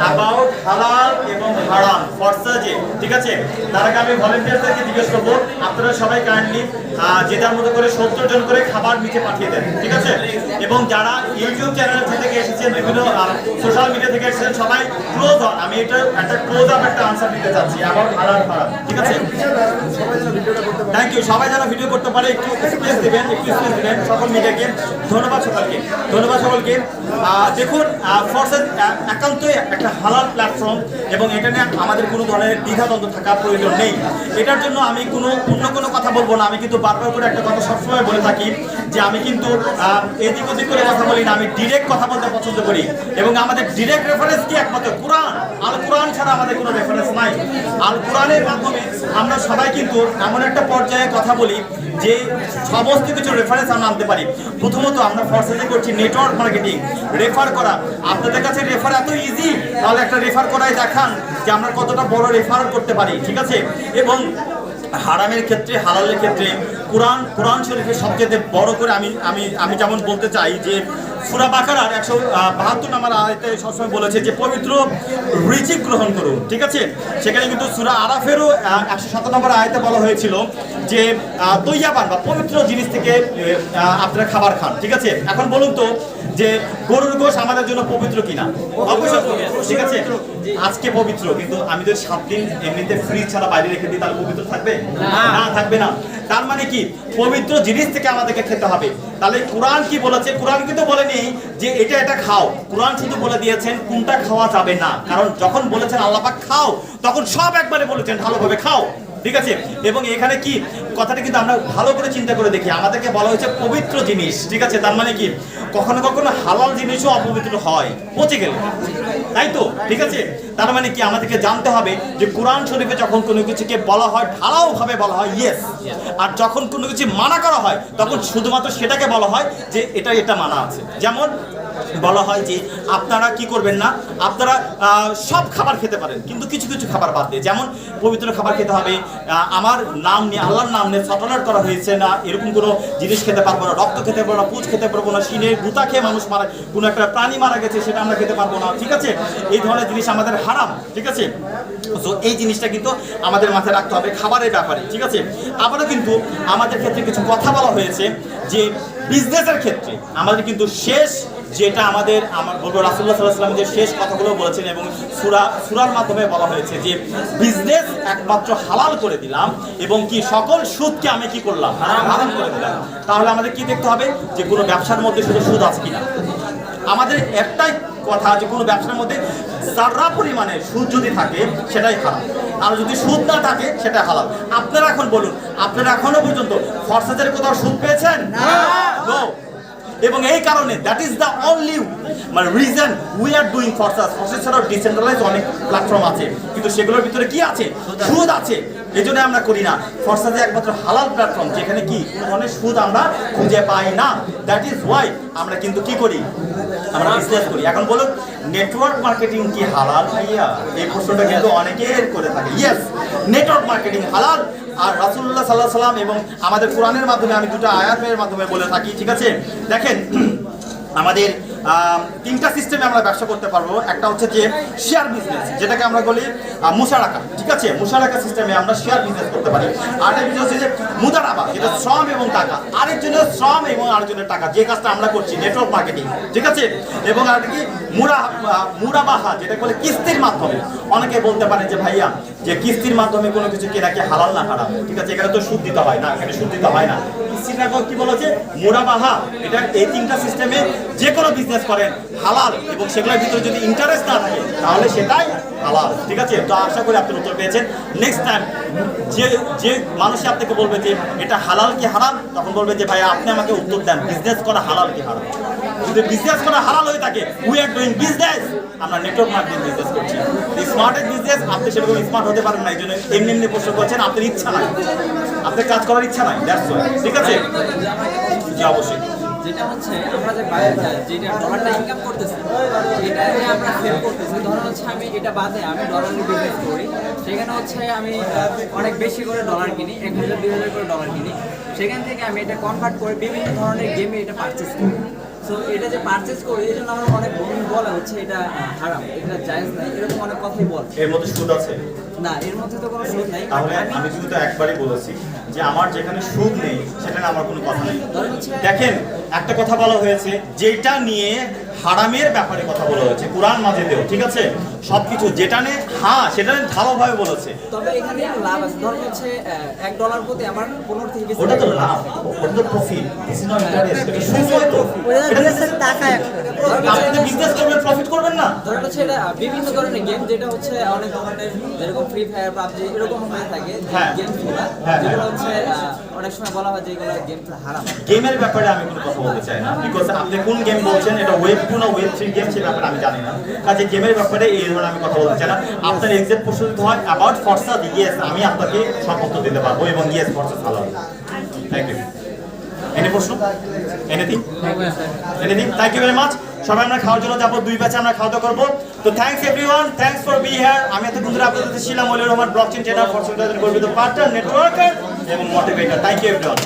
About হালাল এবং হারাম ঠিক আছে? আমি ভলেন্টিয়ারদেরকে জিজ্ঞেস করব, আপনারা সবাই কাইন্ডলি মতো করে সত্তর জন করে খাবার নিচে পাঠিয়ে দেন, ঠিক আছে? এবং যারা ইউটিউব চ্যানেল থেকে এসেছেন, বিভিন্ন সোশ্যাল মিডিয়া থেকে এসেছেন, সবাই ক্লোজ হন। আমি এটা একটা ক্লোজ আপ একটা আনসার দিতে চাচ্ছি অ্যাবাউট হালাল হারাম ঠিক আছে? থ্যাংক ইউ সবাই যারা ভিডিও করতে পারে, একটু স্পেস দিবেন, একটু স্পেস দিবেন, সকল মিডিয়াকে ধন্যবাদ সকলকে। ধন্যবাদ সকলকে। দেখুন একান্তই একটা হালাল প্ল্যাটফর্ম এবং এটা নিয়ে আমাদের কোনো ধরনের দ্বিধাদ্বন্দ্ব থাকা প্রয়োজন নেই। এটার জন্য আমি কোনো অন্য কোনো কথা বলব না। আমি কিন্তু বারবার করে একটা কথা সবসময় বলে থাকি যে আমি কিন্তু এদিক ওদিক করে কথা বলি না। আমি ডিরেক্ট কথা বলতে পছন্দ করি। এবং আমাদের ডিরেক্ট রেফারেন্স কি একমাত্র? কোরআন। আল কোরআন ছাড়া আমাদের কোনো রেফারেন্স নাই। আল কোরআনের মাধ্যমে আমরা সবাই কিন্তু এমন একটা পর্যায়ে কথা বলি যে সমস্ত কিছু রেফারেন্স আমরা আনতে পারি। প্রথমত আমরা ফর্সেসে করছি নেটওয়ার্ক মার্কেটিং রেফার করা। আপনাদের কাছে রেফার এত ইজি তাহলে একটা রেফার করায় দেখান যে আমরা কতটা বড় রেফার করতে পারি, ঠিক আছে? এবং হারামের ক্ষেত্রে, হালালের ক্ষেত্রে কোরআন কোরআন শরীফের সবচেয়ে বড় করে আমি আমি আমি যেমন বলতে চাই যে সুরা বাকারার একশো বাহাত্তর নাম্বার আয়তে সবসময় বলেছে যে পবিত্র রিচিক গ্রহণ করুন, ঠিক আছে? সেখানে কিন্তু সুরা আরাফেরও একশো সাত নম্বর আয়তে বলা হয়েছিল যে তৈয়াবান বা পবিত্র জিনিস থেকে আপনারা খাবার খান, ঠিক আছে? এখন বলুন তো যে গরুর গোশ আমাদের জন্য পবিত্র কিনা? অবশ্যই ঠিক আছে? আজকে পবিত্র কিন্তু আমি যদি সাত দিন এমনিতে ফ্রিজ ছাড়া বাইরে রেখে দিই তাহলে পবিত্র থাকবে? না থাকবে না। তার মানে কি? পবিত্র জিনিস থেকে আমাদেরকে খেতে হবে। তাহলে কোরআন কি বলেছে? কোরআন কিন্তু বলেনি যে এটা এটা খাও। কোরআন শুধু বলে দিয়েছেন কোনটা খাওয়া যাবে না। কারণ যখন বলেছেন আল্লাহ পাক খাও তখন সব একবারে বলেছেন ভালোভাবে খাও। ঠিক আছে? এবং এখানে কি? কথাটা কিন্তু আমরা ভালো করে চিন্তা করে দেখি। আমাদেরকে বলা হয়েছে পবিত্র জিনিস, ঠিক আছে? তার মানে কি? কখনো কখনো হালাল জিনিসও অপবিত্র হয়। পচে গেলে। তাই তো? ঠিক আছে? তার মানে কি? আমাদেরকে জানতে হবে যে কোরআন শরীফে যখন কোনো কিছুকে বলা হয় ঢালাও ভাবে বলা হয় ইয়েস আর যখন কোনো কিছু মানা করা হয়, তখন শুধুমাত্র সেটাকে বলা হয় যে এটা এটা মানা আছে। যেমন বলা হয় যে আপনারা কি করবেন না? আপনারা সব খাবার খেতে পারেন, কিন্তু কিছু কিছু খাবার বাদ দিয়ে। যেমন পবিত্র খাবার খেতে হবে আমার নাম নিয়ে, আল্লাহর নাম নিয়ে সটলার করা হয়েছে না, এরকম কোনো জিনিস খেতে পারব না, রক্ত খেতে পারব না, পুজ খেতে পারব না শিনের গুতা খেয়ে মানুষ মারা, কোনো একটা প্রাণী মারা গেছে, সেটা আমরা খেতে পারব না, ঠিক আছে? এই ধরনের জিনিস আমাদের হারাম, ঠিক আছে? তো এই জিনিসটা কিন্তু আমাদের মাথায় রাখতে হবে খাবারের ব্যাপারে, ঠিক আছে? আবারও কিন্তু আমাদের ক্ষেত্রে কিছু কথা বলা হয়েছে যে বিজনেসের ক্ষেত্রে আমাদের কিন্তু শেষ যেটা আমাদের আমার বলব রাসুল্লাহ সাল্লাহ যে শেষ কথাগুলো বলেছেন এবং সুরা সুরার মাধ্যমে বলা হয়েছে যে বিজনেস একমাত্র হালাল করে দিলাম এবং কি সকল সুদকে আমি কি করলাম? হারাম করে দিলাম। তাহলে আমাদের কি দেখতে হবে? যে কোনো ব্যবসার মধ্যে শুধু সুদ আছে কিনা? আমাদের একটাই কথা যে কোনো ব্যবসার মধ্যে যারা পরিমাণে সুদ যদি থাকে সেটাই হারাম। আর যদি সুদ না থাকে সেটা হালাল। আপনারা এখন বলুন আপনারা এখনও পর্যন্ত ফরসাজের কোথাও সুদ পেয়েছেন? No. এবং এই কারণে দ্যাট ইজ দ্য অনলি মানে রিজন উই আর ডুইং ফরসাস ফরসাস ছাড়াও ডিসেন্ট্রালাইজ অনেক প্ল্যাটফর্ম আছে। কিন্তু সেগুলোর ভিতরে কি আছে? সুদ আছে। এই জন্য আমরা করি না। ফরসাসে একমাত্র হালাল প্ল্যাটফর্ম যেখানে কি কোনো ধরনের সুদ আমরা খুঁজে পাই না। দ্যাট ইজ ওয়াই আমরা কিন্তু কি করি? আমরা বিজনেস করি। এখন বলুন নেটওয়ার্ক মার্কেটিং কি হালাল ভাইয়া? এই প্রশ্নটা কিন্তু অনেকের করে থাকে। ইয়েস নেটওয়ার্ক মার্কেটিং হালাল আর রাসুল্লাহ সাল্লাহ সাল্লাম এবং আমাদের কোরআনের মাধ্যমে আমি দুটো আয়াতের মাধ্যমে বলে থাকি, ঠিক আছে? দেখেন আমাদের তিনটা সিস্টেমে আমরা ব্যবসা করতে পারব। একটা হচ্ছে যে শেয়ার বিজনেস যেটাকে আমরা বলি আহ, মুসারাকা ঠিক আছে? মুসারাকা সিস্টেমে আমরা শেয়ার বিজনেস করতে পারি। আরেকটা বিজনেস হচ্ছে যে মুদারাবা যেটা শ্রম এবং টাকা। আরেকজনের শ্রম এবং আরেকজনের টাকা যে কাজটা আমরা করছি নেটওয়ার্ক মার্কেটিং ঠিক আছে? এবং আরেকটা কি মুরা মুরাবাহা যেটা বলে কিস্তির মাধ্যমে। অনেকে বলতে পারে যে ভাইয়া যে কিস্তির মাধ্যমে কোনো কিছু কেনা কি হালাল না হারাম? ঠিক আছে? এখানে তো সুদ দিতে হয় না এখানে সুদ দিতে হয় না। কি বলেছে? মুরাবাহা এটা এই তিনটা সিস্টেমে যে কোনো বিজনেস করেন, হালাল, এবং সেগুলোর ভিতরে যদি ইন্টারেস্ট না থাকে, তাহলে সেটাই হালাল, ঠিক আছে? তো আশা করি আপনি উত্তর পেয়েছেন। নেক্সট টাইম যে যে মানুষ আপনাকে বলবে যে, এটা হালাল কি হারাম? তখন বলবে যে, ভাই, আপনি আমাকে উত্তর দেন বিজনেস করা হালাল কি হারাম? যদি বিজনেস করা হালাল হয়ে থাকে উই আর ডুইং বিজনেস আমরা নেটওয়ার্ক মার্কেটিং বিজনেস করছি। স্মার্টের বিজনেস আপনি সেরকম স্মার্ট হতে পারেন না, এই জন্য এমনি এমনি প্রশ্ন করছেন, আপনার ইচ্ছা নাই। আপনার কাজ করার ইচ্ছা নাই দ্যাটস ঠিক আছে? জি, অবশ্যই। যেটা হচ্ছে আমরা যে যেটা ডলারটা ইনকাম করতেছি এটা যে আমরা সেল করতেছি। ধরুন হচ্ছে আমি এটা বাদে আমি ডলারের বিজনেস করি। সেখানে হচ্ছে আমি অনেক বেশি করে ডলার কিনি এক হাজার দুই হাজার করে ডলার কিনি। সেখান থেকে আমি এটা কনভার্ট করে বিভিন্ন ধরনের গেমে এটা পারচেস করি। সো এটা যে পারচেজ করি এই জন্য আমার অনেক বন্ধু বলে হচ্ছে এটা হারাম। এটা জায়েজ নাই। এরকম অনেক কথাই বলে। এর মধ্যে সুদ আছে? না এর মধ্যে তো কোনো সুদ নাই। আমি আমি একবারই বলেছি যে আমার যেখানে সুখ নেই, সেখানে আমার কোনো কথা নেই। দেখেন, একটা কথা বলা হয়েছে যেটা নিয়ে হারামের ব্যাপারে কথা বলা হয়েছে কোরআন মাঝেতেও ঠিক আছে? সবকিছু যেটা নিয়ে হ্যাঁ সেটা নিয়ে ঢালাওভাবে বলেছে। তবে এখানে লাভ আছে ধরেন হচ্ছে আহ, এক ডলার প্রতি আমার পনেরো থেকে বিশ ওটা তো লাভ ওটা তো profit this is not interest এটা তো ওরা এটা দিয়েছেন টাকা একটা আপনি বিজনেস করবেন প্রফিট করবেন না। ধরেন হচ্ছে এটা বিভিন্ন ধরনের গেম যেটা হচ্ছে অনেক ধরনের যেরকম ফ্রি ফায়ার পাবজি এরকম হয়ে থাকে হ্যাঁ। গেমসগুলো হ্যাঁ, যেগুলো হ্যাঁ। হচ্ছে অনেক সময় বলা হয় যে এগুলো গেম হারাম। গেমের ব্যাপারে আমি কোনো কথা বলতে চাই না। বিকজ আপনি কোন গেম বলছেন এটা ওয়েব না ওয়েব থ্রি গেম সে ব্যাপারে আমি জানি না। কাজে গেমের ব্যাপারে এই ধরনের আমি কথা বলতে চাই না। আপনার এক্সাক্ট হয় অ্যাবাউট ফর্সা ইয়েস আমি আপনাকে সব দিতে পারব এবং ইয়েস ফর্সা ভালো থ্যাংক ইউ এনি প্রশ্ন? Anything anything thank you very much সবাই আমরা খাওয়ার জন্য যাব, দুই ব্যাচে আমরা খাওয়া দাওয়া করব। তো thanks everyone thanks for be here আমি এতক্ষণ ধরে আপনাদের ছিলাম Olir Rahman blockchain trainer for গর্বিত পার্টনার নেটওয়ার্কার এবং মোটিভেটর থ্যাংক ইউ এভরিওয়ান